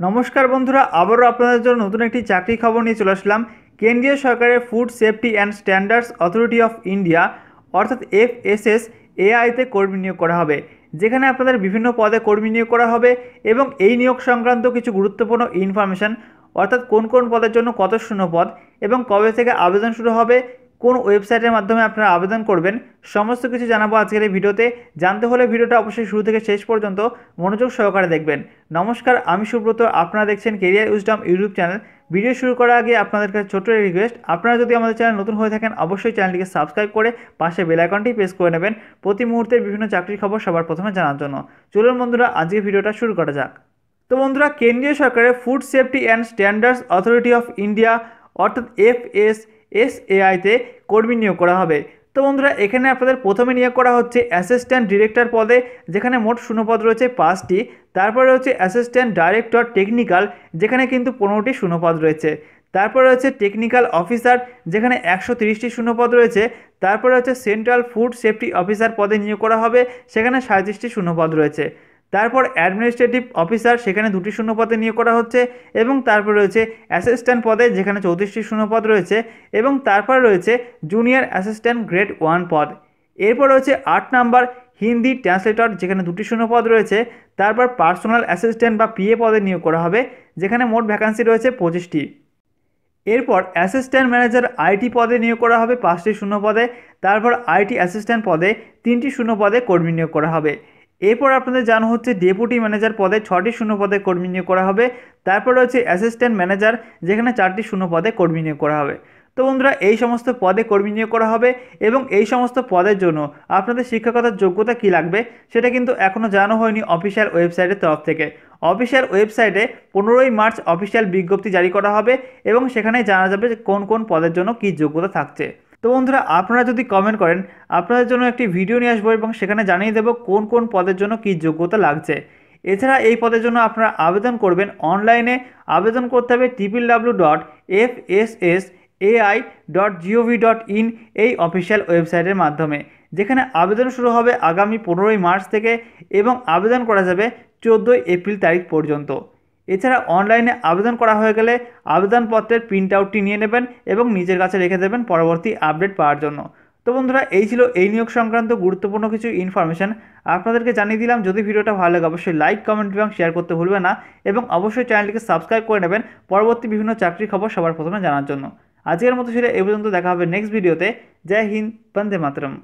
নমস্কার বন্ধুরা, আবারও আপনাদের জন্য নতুন একটি চাকরি খবর নিয়ে চলে আসলাম। কেন্দ্রীয় সরকারের food safety and standards authority of India, অর্থাৎ এফ এস এস এআইতে কর্মী নিয়োগ করা হবে। যেখানে আপনাদের বিভিন্ন পদে কর্মী নিয়োগ করা হবে এবং এই নিয়োগ সংক্রান্ত কিছু গুরুত্বপূর্ণ ইনফরমেশান অর্থাৎ কোন কোন পদের জন্য কত শূন্য পদ এবং কবে থেকে আবেদন শুরু হবে কোন ওয়েবসাইটের মাধ্যমে আপনারা আবেদন করবেন, সমস্ত কিছু জানাব আজকের এই ভিডিওতে। জানতে হলে ভিডিওটা অবশ্যই শুরু থেকে শেষ পর্যন্ত মনোযোগ সহকারে দেখবেন। নমস্কার, আমি সুব্রত, আপনারা দেখছেন career wisdom YouTube channel video শুরু করার আগে আপনাদের কাছে ছোট্ট রিকোয়েস্ট আপনারা যদি আমাদের চ্যানেল নতুন হয়ে থাকেন, অবশ্যই চ্যানেলটিকে সাবস্ক্রাইব করে পাশে বেল আইকনটি প্রেস করে নেবেন প্রতি মুহূর্তের বিভিন্ন চাকরির খবর সবার প্রথমে জানার জন্য। চলুন বন্ধুরা, আজকে ভিডিওটা শুরু করা যাক। তো বন্ধুরা, কেন্দ্রীয় সরকারের food safety and standards authority of India অর্থাৎ এফ এস এস এআইতে কর্মী নিয়োগ করা হবে। তো বন্ধুরা, এখানে আপনাদের প্রথমে নিয়োগ করা হচ্ছে অ্যাসিস্ট্যান্ট ডিরেক্টর পদে, যেখানে মোট শূন্যপদ রয়েছে পাঁচটি। তারপরে রয়েছে অ্যাসিস্ট্যান্ট ডাইরেক্টর টেকনিক্যাল যেখানে কিন্তু পনেরোটি শূন্যপদ রয়েছে। তারপরে রয়েছে টেকনিক্যাল অফিসার যেখানে একশো তিরিশটি শূন্যপদ রয়েছে। তারপরে হচ্ছে সেন্ট্রাল ফুড সেফটি অফিসার পদে নিয়োগ করা হবে, সেখানে সাঁত্রিশটি শূন্যপদ রয়েছে। তারপর অ্যাডমিনিস্ট্রেটিভ অফিসার সেখানে দুটি শূন্য পদে নিয়োগ করা হচ্ছে এবং তারপর রয়েছে অ্যাসিস্ট্যান্ট পদে যেখানে চৌত্রিশটি শূন্য পদ রয়েছে এবং তারপর রয়েছে জুনিয়র অ্যাসিস্ট্যান্ট গ্রেড ওয়ান পদ। এরপর রয়েছে আট নাম্বার হিন্দি ট্রান্সলেটর যেখানে দুটি শূন্য পদ রয়েছে, তারপর পার্সোনাল অ্যাসিস্ট্যান্ট বা পিএ পদে নিয়োগ করা হবে, যেখানে মোট ভ্যাকান্সি রয়েছে পঁচিশটি। এরপর অ্যাসিস্ট্যান্ট ম্যানেজার আইটি পদে নিয়োগ করা হবে পাঁচটি শূন্য পদে তারপর আইটি অ্যাসিস্ট্যান্ট পদে তিনটি শূন্য পদে কর্মী নিয়োগ করা হবে। এরপর আপনাদের জানা হচ্ছে ডেপুটি ম্যানেজার পদে ছটি শূন্য পদে কর্মী নিয়োগ করা হবে। তারপর রয়েছে অ্যাসিস্ট্যান্ট ম্যানেজার যেখানে চারটি শূন্য পদে কর্মী নিয়োগ করা হবে। তো বন্ধুরা, এই সমস্ত পদে কর্মী নিয়োগ করা হবে এবং এই সমস্ত পদের জন্য আপনাদের শিক্ষকতার যোগ্যতা কী লাগবে সেটা কিন্তু এখনও জানানো হয়নি অফিসিয়াল ওয়েবসাইটের তরফ থেকে। অফিসিয়াল ওয়েবসাইটে পনেরোই মার্চ অফিসিয়াল বিজ্ঞপ্তি জারি করা হবে এবং সেখানে জানা যাবে কোন কোন পদের জন্য কী যোগ্যতা থাকছে। তো বন্ধুরা, আপনারা যদি কমেন্ট করেন, আপনাদের জন্য একটি ভিডিও নিয়ে আসব এবং সেখানে জানিয়ে দেবো কোন কোন পদের জন্য কী যোগ্যতা লাগছে। এছাড়া এই পদের জন্য আপনারা আবেদন করবেন অনলাইনে আবেদন করতে হবে triple W dot F S S AI dot G O V dot in এই অফিসিয়াল ওয়েবসাইটের মাধ্যমে। যেখানে আবেদন শুরু হবে আগামী পনেরোই মার্চ থেকে এবং আবেদন করা যাবে চোদ্দোই এপ্রিল তারিখ পর্যন্ত। এছাড়া অনলাইনে আবেদন করা হয়ে গেলে আবেদনপত্রের প্রিন্ট আউটটি নিয়ে নেবেন এবং নিজের কাছে রেখে দেবেন পরবর্তী আপডেট পাওয়ার জন্য। তো বন্ধুরা, এই ছিল এই নিয়োগ সংক্রান্ত গুরুত্বপূর্ণ কিছু ইনফরমেশান আপনাদেরকে জানিয়ে দিলাম, যদি ভিডিওটা ভালো লাগে, অবশ্যই লাইক কমেন্ট এবং শেয়ার করতে ভুলবে না এবং অবশ্যই চ্যানেলটিকে সাবস্ক্রাইব করে নেবেন পরবর্তী বিভিন্ন চাকরির খবর সবার প্রথমে জানার জন্য। আজকের মতো ছিল এই পর্যন্ত, দেখা হবে নেক্সট ভিডিওতে জয় হিন্দ, বন্দে মাতরম।